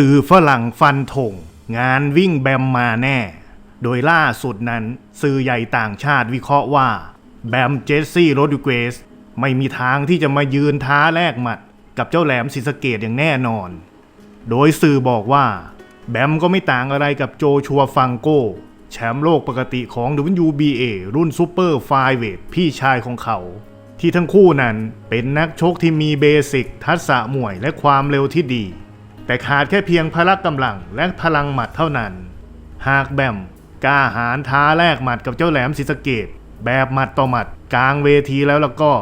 สื่อฝรั่งฟันธงงานวิ่งแบมมาแน่ โดยล่าสุดนั้น สื่อใหญ่ต่างชาติวิเคราะห์ว่า แบมเจสซี่โรดิเกสไม่มีทางที่จะมายืนท้าแลกหมัด กับเจ้าแหลมศรีสเกดอย่างแน่นอน โดยสื่อบอกว่า แบมก็ไม่ต่างอะไรกับโจชัวฟังโกแชมป์โลกปกติของ WBA รุ่นซูเปอร์ไฟเวทพี่ชายของเขา ที่ทั้งคู่นั้นเป็นนักชกที่มีเบสิกทักษะมวยและความเร็วที่ดี แต่ขาดแค่เพียงพละกำลังและพลังหมัดเท่านั้น หากแบมกล้าหาญท้าแลกหมัดกับเจ้าแหลมศรีสะเกดแบบหมัดต่อหมัดกลางเวทีแล้วแล้วก็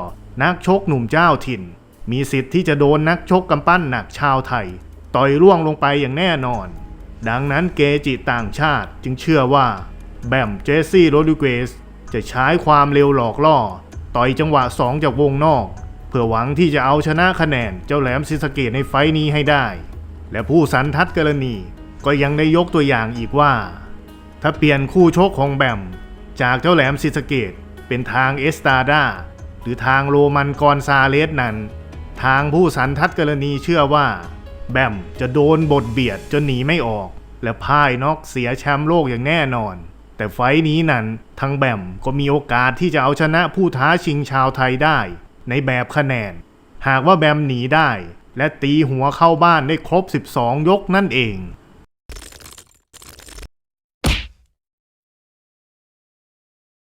นักชกหนุ่มเจ้าถิ่น มีสิทธิ์ที่จะโดนนักชกกำปั้นหนักชาวไทย ต่อยร่วงลงไปอย่างแน่นอน ดังนั้นเกจิต่างชาติจึงเชื่อว่า แบมเจสซี่โรดิเกสจะใช้ความเร็วหลอกล่อ ต่อยจังหวะ2จากวงนอก เพื่อหวังที่จะเอาชนะคะแนนเจ้าแหลมศรีสเกดในไฟต์นี้ให้ได้ และผู้สันทัดกรณีก็ยังได้ยกตัวอย่างอีกว่า ถ้าเปลี่ยนคู่ชกของแบม จากเจ้าแหลมศรีสเกดเป็นทางเอสตาดาหรือทางโรมันกอนซาเลสนั้น ทางผู้สันทัดกรณีเชื่อว่า แบมจะโดนบทเบียดจนหนีไม่ออก และพ่ายน็อกเสียแชมป์โลกอย่างแน่นอน แต่ไฟต์นี้นั้นทางแบมก็มีโอกาสที่จะเอาชนะผู้ท้าชิงชาวไทยได้ ในแบบคะแนน หากว่าแบมหนีได้ และตีหัวเข้าบ้านได้ครบ 12 ยกนั่นเอง